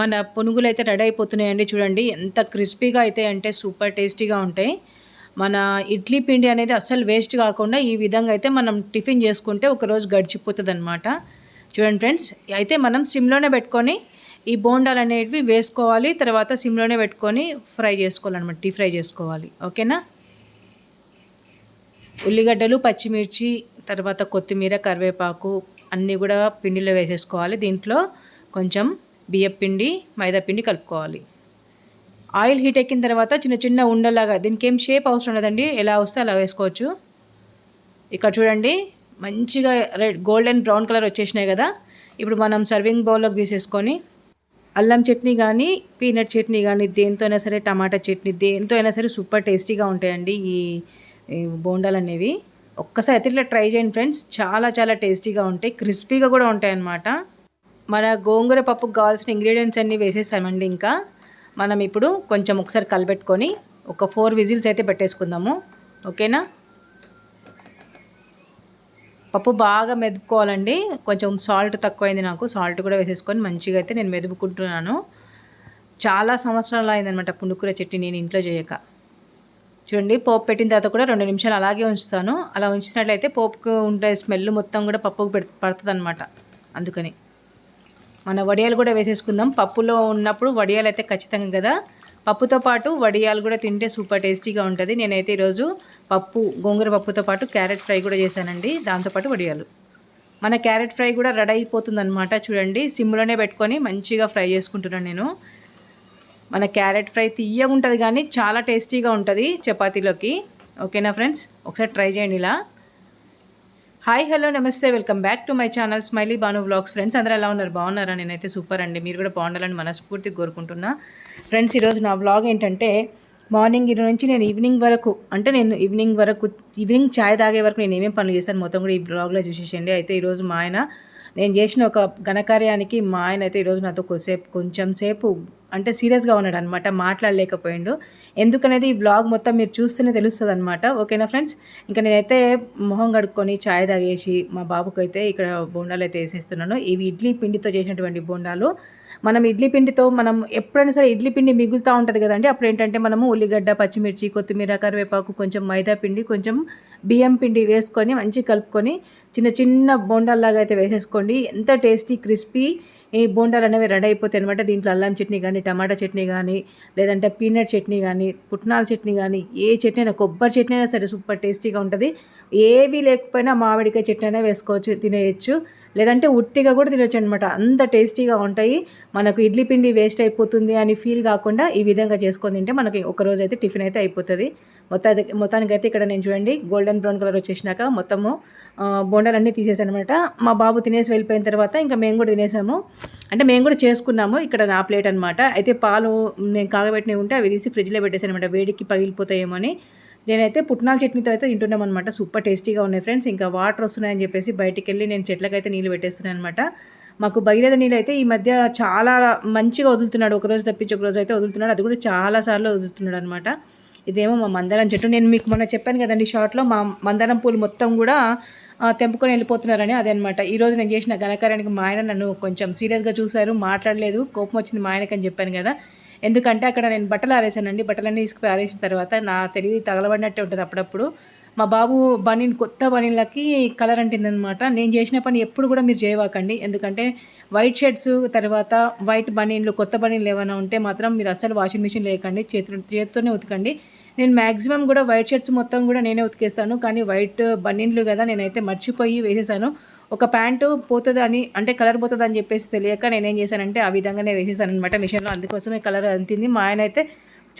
మన పునుగులు అయితే రెడీ అయిపోతున్నాయండి. చూడండి ఎంత క్రిస్పీగా అయితే అంటే సూపర్ టేస్టీగా ఉంటాయి. మన ఇడ్లీ పిండి అనేది అస్సలు వేస్ట్ కాకుండా ఈ విధంగా అయితే మనం టిఫిన్ చేసుకుంటే ఒకరోజు గడిచిపోతుంది అనమాట చూడండి ఫ్రెండ్స్ అయితే మనం సిమ్లోనే పెట్టుకొని ఈ బోండాలు అనేటివి వేసుకోవాలి. తర్వాత సిమ్లోనే పెట్టుకొని ఫ్రై చేసుకోవాలన్నమాట డీప్ ఫ్రై చేసుకోవాలి. ఓకేనా? ఉల్లిగడ్డలు పచ్చిమిర్చి తర్వాత కొత్తిమీర కరివేపాకు అన్నీ కూడా పిండిలో వేసేసుకోవాలి. దీంట్లో కొంచెం బియ్యం పిండి మైదా పిండి కలుపుకోవాలి. ఆయిల్ హీట్ ఎక్కిన తర్వాత చిన్న చిన్న ఉండలాగా దీనికి ఏం షేప్ అవసరం లేదండి ఎలా వస్తే అలా వేసుకోవచ్చు. ఇక్కడ చూడండి మంచిగా రెడ్ గోల్డెన్ బ్రౌన్ కలర్ వచ్చేసినాయి కదా. ఇప్పుడు మనం సర్వింగ్ బౌల్లోకి తీసేసుకొని అల్లం చట్నీ కానీ పీనట్ చట్నీ కానీ దేంతో అయినా సరే టమాటా చట్నీ దేంతో అయినా సరే సూపర్ టేస్టీగా ఉంటాయండి ఈ బోండాలు అనేవి. ఒక్కసారి అయితే ఇట్లా ట్రై చేయండి ఫ్రెండ్స్ చాలా చాలా టేస్టీగా ఉంటాయి క్రిస్పీగా కూడా ఉంటాయి అన్నమాట మన గోంగూర పప్పుకు కావాల్సిన ఇంగ్రీడియంట్స్ అన్నీ వేసేసామండి ఇంకా. మనం ఇప్పుడు కొంచెం ఒకసారి కలబెట్టుకొని ఒక ఫోర్ విజిల్స్ అయితే పెట్టేసుకుందాము. ఓకేనా? పప్పు బాగా మెదుపుకోవాలండి. కొంచెం సాల్ట్ తక్కువైంది నాకు. సాల్ట్ కూడా వేసేసుకొని మంచిగా అయితే నేను మెదుపుకుంటున్నాను. చాలా సంవత్సరాలు అయిందనమాట పుండుకూర చెట్టి నేను ఇంట్లో చేయక. చూడండి పోపు పెట్టిన తర్వాత కూడా రెండు నిమిషాలు అలాగే ఉంచుతాను. అలా ఉంచినట్లయితే పోపుకు ఉండే స్మెల్ మొత్తం కూడా పప్పుకు పెడు పడుతుంది అనమాట అందుకని. మన వడియాలు కూడా వేసేసుకుందాం. పప్పులో ఉన్నప్పుడు వడియాలు అయితే ఖచ్చితంగా కదా. పప్పుతో పాటు వడియాలు కూడా తింటే సూపర్ టేస్టీగా ఉంటుంది. నేనైతే ఈరోజు పప్పు గోంగూర పప్పుతో పాటు క్యారెట్ ఫ్రై కూడా చేశానండి. దాంతోపాటు వడియాలు. మన క్యారెట్ ఫ్రై కూడా రెడీ అయిపోతుందనమాట చూడండి సిమ్లోనే పెట్టుకొని మంచిగా ఫ్రై చేసుకుంటున్నాను నేను. మన క్యారెట్ ఫ్రై తీయగా ఉంటుంది కానీ చాలా టేస్టీగా ఉంటుంది చపాతీలోకి. ఓకేనా ఫ్రెండ్స్? ఒకసారి ట్రై చేయండి ఇలా. హాయ్ హలో నమస్తే. Welcome back to my channel smiley Banu vlogs. Friends అందరూ ఎలా ఉన్నారు? బాగున్నారా? నేనైతే సూపర్ అండి. మీరు కూడా బాగుండాలని మనస్ఫూర్తిగా కోరుకుంటున్నా. ఫ్రెండ్స్ ఈరోజు నా వ్లాగ్ ఏంటంటే మార్నింగ్ ఈరోజు నుంచి నేను ఈవినింగ్ వరకు అంటే నేను ఈవినింగ్ వరకు ఈవినింగ్ ఛాయ్ తాగే వరకు నేను ఏమేమి పనులు చేశాను మొత్తం కూడా ఈ బ్లాగ్లో చూసేసేయండి. అయితే ఈరోజు మా ఆయన నేను చేసిన ఒక ఘనకార్యానికి మా ఆయన అయితే ఈరోజు నాతో కొద్దిసేపు కొంచెం సేపు అంటే సీరియస్గా ఉన్నాడు అనమాట మాట్లాడలేకపోయిండు. ఎందుకనేది ఈ బ్లాగ్ మొత్తం మీరు చూస్తేనే తెలుస్తుంది అనమాట ఓకేనా ఫ్రెండ్స్? ఇంకా నేనైతే మొహం కడుక్కొని ఛాయ్ తాగేసి మా బాబుకు అయితే ఇక్కడ బోండాలు అయితే వేసేస్తున్నాను. ఇవి ఇడ్లీ పిండితో చేసినటువంటి బోండాలు. మనం ఇడ్లీ పిండితో మనం ఎప్పుడైనా సరే ఇడ్లీ పిండి మిగులుతూ ఉంటుంది కదండి. అప్పుడు ఏంటంటే మనము ఉల్లిగడ్డ పచ్చిమిర్చి కొత్తిమీర కరివేపాకు కొంచెం మైదా పిండి కొంచెం బియ్యం పిండి వేసుకొని మంచిగా కలుపుకొని చిన్న చిన్న బోండాల్లాగా అయితే వేసేసుకోండి. ఎంత టేస్టీ క్రిస్పీ ఈ బోండాలు అనేవి రెడీ అయిపోతాయి అనమాట దీంట్లో అల్లం చట్నీ కానీ టమాటా చట్నీ కానీ లేదంటే పీనట్ చట్నీ కానీ పుట్నాల చట్నీ కానీ ఏ చట్నీ అయినా కొబ్బరి చట్నీ అయినా సరే సూపర్ టేస్టీగా ఉంటుంది. ఏవి లేకపోయినా మామిడికాయ చట్నీ అయినా వేసుకోవచ్చు తినేయచ్చు. లేదంటే ఉట్టిగా కూడా తినొచ్చు అనమాట అంత టేస్టీగా ఉంటాయి. మనకు ఇడ్లీ పిండి వేస్ట్ అయిపోతుంది అని ఫీల్ కాకుండా ఈ విధంగా చేసుకొని తింటే మనకి ఒక రోజు అయితే టిఫిన్ అయితే అయిపోతుంది. మొత్తానికి మొత్తానికి అయితే ఇక్కడ నేను చూడండి గోల్డెన్ బ్రౌన్ కలర్ వచ్చేసినాక మొత్తము బోండాలన్నీ తీసేసానమాట అనమాట మా బాబు తినేసి వెళ్ళిపోయిన తర్వాత ఇంకా మేము కూడా తినేసాము. అంటే మేము కూడా చేసుకున్నాము ఇక్కడ నా ప్లేట్ అనమాట అయితే పాలు నేను కాగబెట్టినవి ఉంటే అవి తీసి ఫ్రిడ్జ్లో పెట్టేసానమాట వేడికి పగిలిపోతాయేమో అని. నేనైతే పుట్నాల చట్నీతో అయితే తింటున్నాం అనమాట సూపర్ టేస్టీగా ఉన్నాయి ఫ్రెండ్స్. ఇంకా వాటర్ వస్తున్నాయని చెప్పేసి బయటికి వెళ్ళి నేను చెట్లకైతే నీళ్ళు పెట్టేస్తున్నాను అనమాట మాకు బయలుదేరి నీళ్ళు అయితే ఈ మధ్య చాలా మంచిగా వదులుతున్నాడు. ఒకరోజు తప్పించి ఒకరోజు అయితే వదులుతున్నాడు. అది కూడా చాలాసార్లు వదులుతున్నాడు అనమాట ఇదేమో మా మందారం చెట్టు. నేను మీకు మొన్న చెప్పాను కదండి షార్ట్లో మా మందారం పూలు మొత్తం కూడా తెంపుకొని వెళ్ళిపోతున్నారని అదే అనమాట ఈరోజు నేను చేసిన ఘనకార్యానికి మా ఆయన నన్ను కొంచెం సీరియస్గా చూశారు మాట్లాడలేదు. కోపం వచ్చింది మా ఆయనకని చెప్పాను కదా. ఎందుకంటే అక్కడ నేను బట్టలు ఆరేసానండి బట్టలన్నీ తీసుకుపోయి ఆరేసిన తర్వాత నా తెలివి తగలబడినట్టే ఉంటుంది అప్పుడప్పుడు. మా బాబు బనీన్ కొత్త బనీన్లకి కలర్ అంటిందనమాట. నేను చేసిన పని ఎప్పుడు కూడా మీరు చేయవాకండి. ఎందుకంటే వైట్ షర్ట్స్ తర్వాత వైట్ బనీన్లు కొత్త బనీన్లు ఏమైనా ఉంటే మాత్రం మీరు అస్సలు వాషింగ్ మిషన్ లేకండి చేతు చేతితోనే ఉతకండి. నేను మ్యాక్సిమం కూడా వైట్ షర్ట్స్ మొత్తం కూడా నేనే ఉతికేస్తాను. కానీ వైట్ బనీన్లు కదా నేనైతే మర్చిపోయి వేసేసాను. ఒక ప్యాంటు పోతుందని అంటే కలర్ పోతుందని చెప్పేసి తెలియక నేనేం చేశానంటే ఆ విధంగానే వేసేసాను అనమాట మిషన్లో. అందుకోసమే కలర్ అంటింది. మా ఆయన అయితే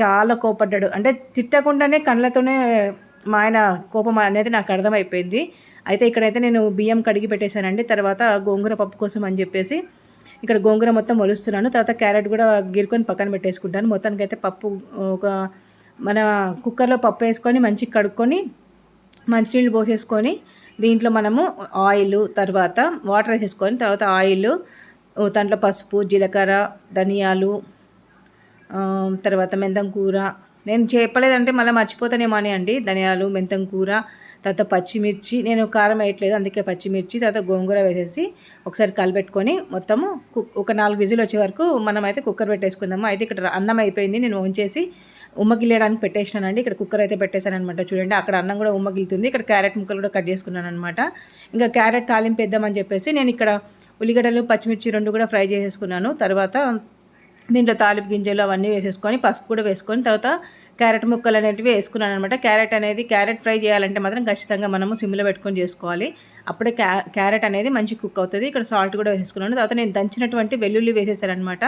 చాలా కోపడ్డాడు. అంటే తిట్టకుండానే కళ్ళతోనే మా ఆయన కోపం అనేది నాకు అర్థమైపోయింది. అయితే ఇక్కడైతే నేను బియ్యం కడిగి పెట్టేశానండి. తర్వాత గోంగూర పప్పు కోసం అని చెప్పేసి ఇక్కడ గోంగూర మొత్తం మొలుస్తున్నాను తర్వాత క్యారెట్ కూడా గిరుకొని పక్కన పెట్టేసుకుంటాను. మొత్తానికి అయితే పప్పు ఒక మన కుక్కర్లో పప్పు వేసుకొని మంచిగా కడుక్కొని మంచినీళ్ళు పోసేసుకొని దీంట్లో మనము ఆయిల్ తర్వాత వాటర్ వేసుకొని తర్వాత ఆయిల్ దాంట్లో పసుపు జీలకర్ర ధనియాలు తర్వాత మెంతం కూర. నేను చెప్పలేదంటే మళ్ళీ మర్చిపోతానేమో అని అండి. ధనియాలు మెంతం కూర తర్వాత పచ్చిమిర్చి. నేను కారం వేయట్లేదు అందుకే పచ్చిమిర్చి తర్వాత గోంగూర వేసేసి ఒకసారి కలిపెట్టుకొని మొత్తము ఒక నాలుగు విజిల్ వచ్చే వరకు మనం అయితే కుక్కర్ పెట్టేసుకుందాము. అయితే ఇక్కడ అన్నం అయిపోయింది నేను వంచేసి ఉమ్మగిలేయడానికి పెట్టేసినానండి. ఇక్కడ కుక్కర్ అయితే పెట్టేశాను అనమాట చూడండి అక్కడ అన్నం కూడా ఉమ్మగిలుతుంది. ఇక్కడ క్యారెట్ ముక్కలు కూడా కట్ చేసుకున్నాను అనమాట ఇంకా క్యారెట్ తాలింపు వేద్దామని చెప్పేసి నేను ఇక్కడ ఉల్లిగడ్డలు పచ్చిమిర్చి రెండు కూడా ఫ్రై చేసేసుకున్నాను. తర్వాత దీంట్లో తాలింపు గింజలు అవన్నీ వేసేసుకొని పసుపు కూడా వేసుకొని తర్వాత క్యారెట్ ముక్కలు అనేటివి వేసుకున్నాను అనమాట క్యారెట్ అనేది క్యారెట్ ఫ్రై చేయాలంటే మాత్రం ఖచ్చితంగా మనము సిమ్లో పెట్టుకొని చేసుకోవాలి. అప్పుడే క్యా క్యారెట్ అనేది మంచి కుక్ అవుతుంది. ఇక్కడ సాల్ట్ కూడా వేసుకున్నాను తర్వాత నేను దంచినటువంటి వెల్లుల్లి వేసేసాను అనమాట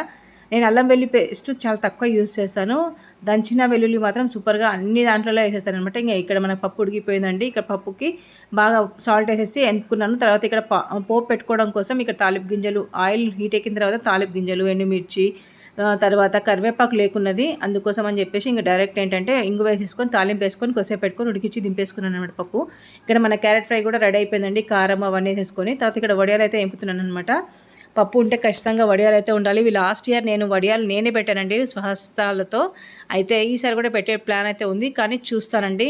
నేను అల్లం వెల్లుల్లి పేస్ట్ చాలా తక్కువ యూజ్ చేస్తాను. దంచిన వెల్లుల్లి మాత్రం సూపర్గా అన్ని దాంట్లో వేసేస్తాను అనమాట. ఇంకా ఇక్కడ మన పప్పు ఉడికిపోయిందండి. ఇక్కడ పప్పుకి బాగా సాల్ట్ వేసేసి ఎనుకున్నాను తర్వాత ఇక్కడ పోపు పెట్టుకోవడం కోసం ఇక్కడ తాలిపు గింజలు ఆయిల్ హీట్ ఎక్కిన తర్వాత తాలిపు గింజలు ఎండుమిర్చి తర్వాత కరివేపాకు లేకున్నది. అందుకోసం అని చెప్పేసి ఇంకా డైరెక్ట్ ఏంటంటే ఇంగు వేసేసుకొని తాలింపు వేసుకొని కొసేపు పెట్టుకొని ఉడికించి దింపేసుకున్నాను అనమాట పప్పు. ఇక్కడ మన క్యారెట్ ఫ్రై కూడా రెడీ అయిపోయిందండి. కారం అవన్నీ వేసేసుకొని. తర్వాత ఇక్కడ వడియాలు అయితే ఎంపుతున్నాను అనమాట. పప్పు ఉంటే ఖచ్చితంగా వడియాలు అయితే ఉండాలి. ఇవి లాస్ట్ ఇయర్ నేను వడియాలు నేనే పెట్టానండి స్వహస్తాలతో. అయితే ఈసారి కూడా పెట్టే ప్లాన్ అయితే ఉంది. కానీ చూస్తానండి.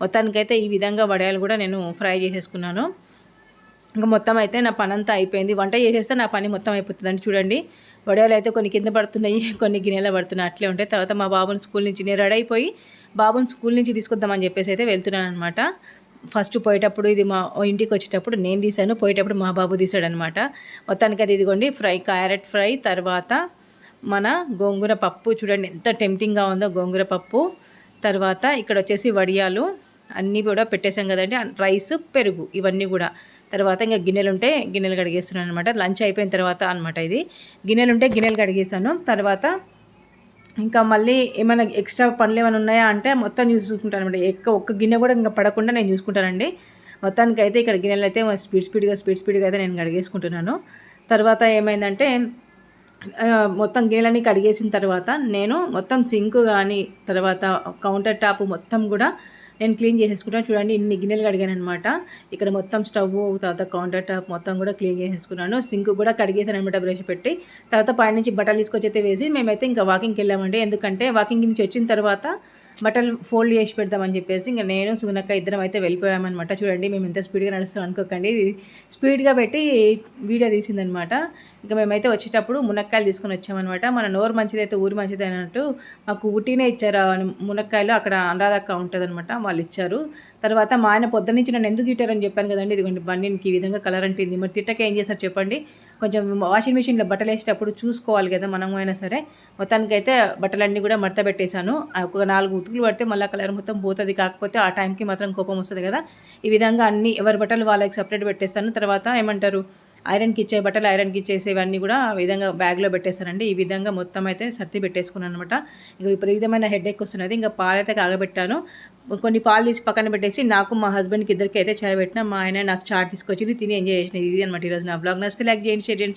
మొత్తానికైతే ఈ విధంగా వడియాలు కూడా నేను ఫ్రై చేసేసుకున్నాను. ఇంకా మొత్తం అయితే నా పని అంతా అయిపోయింది. వంట చేసేస్తే నా పని మొత్తం అయిపోతుందండి. చూడండి. వడియాలు అయితే కొన్ని కింద పడుతున్నాయి కొన్ని గిన్నెలు పడుతున్నాయి. అట్లే ఉంటాయి తర్వాత మా బాబుని స్కూల్ నుంచి నేను రెడీ అయిపోయి బాబుని స్కూల్ నుంచి తీసుకొద్దామని చెప్పేసి అయితే వెళ్తున్నాను అనమాట ఫస్ట్ పోయేటప్పుడు ఇది మా ఇంటికి వచ్చేటప్పుడు నేను తీసాను పోయేటప్పుడు మా బాబు తీసాడనమాట మొత్తానికి అది ఇదిగోండి ఫ్రై క్యారెట్ ఫ్రై తర్వాత మన గోంగూర పప్పు చూడండి ఎంత టెంప్టింగ్గా ఉందో గోంగూర పప్పు తర్వాత ఇక్కడ వచ్చేసి వడియాలు అన్నీ కూడా పెట్టేశాం కదండి రైస్ పెరుగు ఇవన్నీ కూడా. తర్వాత ఇంకా గిన్నెలు ఉంటే గిన్నెలు కడిగేస్తున్నాను అనమాట లంచ్ అయిపోయిన తర్వాత అనమాట ఇది. గిన్నెలు ఉంటే గిన్నెలు కడిగేసాను తర్వాత ఇంకా మళ్ళీ ఏమైనా ఎక్స్ట్రా పనులు ఏమైనా ఉన్నాయా అంటే మొత్తం చూసుకుంటాను అనమాట. ఎక్కువ ఒక్క గిన్నె కూడా ఇంకా పడకుండా నేను చూసుకుంటానండి. మొత్తానికి అయితే ఇక్కడ గిన్నెలు అయితే స్పీడ్ స్పీడ్గా స్పీడ్ స్పీడ్గా అయితే నేను కడిగేసుకుంటున్నాను. తర్వాత ఏమైందంటే మొత్తం గిన్నెలన్నీ కడిగేసిన తర్వాత నేను మొత్తం సింక్ కానీ తర్వాత కౌంటర్ టాప్ మొత్తం కూడా నేను క్లీన్ చేసేసుకుంటాను. చూడండి ఇన్ని గిన్నెలు కడిగాను అనమాట ఇక్కడ మొత్తం స్టవ్ తర్వాత కౌంటర్ టాప్ మొత్తం కూడా క్లీన్ చేసేసుకున్నాను. సింక్ కూడా కడిగేసాను అనమాట బ్రష్ పెట్టి. తర్వాత పైనుంచి బట్టలు తీసుకొచ్చి అయితే వేసి మేమైతే ఇంకా వాకింగ్కి వెళ్ళామండి. ఎందుకంటే వాకింగ్ నుంచి వచ్చిన తర్వాత బట్టలు ఫోల్డ్ చేసి పెడదామని చెప్పేసి ఇంకా నేను సుగునక్క ఇద్దరం అయితే వెళ్ళిపోయామన్నమాట. చూడండి మేము ఎంత స్పీడ్గా నడుస్తాం అనుకోకండి. స్పీడ్గా పెట్టి వీడియో తీసిందనమాట ఇంకా మేమైతే వచ్చేటప్పుడు మునక్కాయలు తీసుకొని వచ్చామన్నమాట. మన నోరు మంచిదైతే ఊరి మంచిది అన్నట్టు మాకు ఊటీనే ఇచ్చారు. మునక్కాయలు అక్కడ అనురాధక్క ఉంటుందన్నమాట. వాళ్ళు ఇచ్చారు. తర్వాత మా ఆయన పొద్దు నుంచి నన్ను ఎందుకు తిట్టారని చెప్పాను కదండి. ఇదిగోండి బండికి ఈ విధంగా కలర్ అంటింది. మరి తిట్టక ఏం చేస్తారు చెప్పండి. కొంచెం వాషింగ్ మిషన్లో బట్టలు వేసేటప్పుడు చూసుకోవాలి కదా మనం అయినా సరే. మొత్తానికైతే బట్టలన్నీ కూడా మడత పెట్టేశాను. ఒక నాలుగు ఉతుకులు పడితే మళ్ళీ కలర్ మొత్తం పోతుంది. కాకపోతే ఆ టైంకి మాత్రం కోపం వస్తుంది కదా. ఈ విధంగా అన్ని ఎవరి బట్టలు వాళ్ళకి సపరేట్ పెట్టేస్తాను. తర్వాత ఏమంటారు? ఐరన్కి ఇచ్చే బట్టలు ఐరన్కి ఇచ్చేసేవన్నీ కూడా ఆ విధంగా బ్యాగ్లో పెట్టేస్తానండి ఈ విధంగా మొత్తం అయితే సర్ది పెట్టేసుకున్నాను అనమాట ఇంకా విపరీతమైన హెడ్ ఎక్ వస్తున్నది. ఇంకా పాలైతే కాగబెట్టాను. కొన్ని పాలు తీసి పక్కన పెట్టేసి నాకు మా హస్బెండ్కి ఇద్దరికి అయితే చాయ్ పెట్టిన మా ఆయన నాకు చాట్ తీసుకొచ్చి తిని ఎంజాయ్ చేసిన. ఇది అనమాట ఈరోజు నా బ్లాగ్ నచ్చితే లైక్ చేయండి షేర్ చేయండి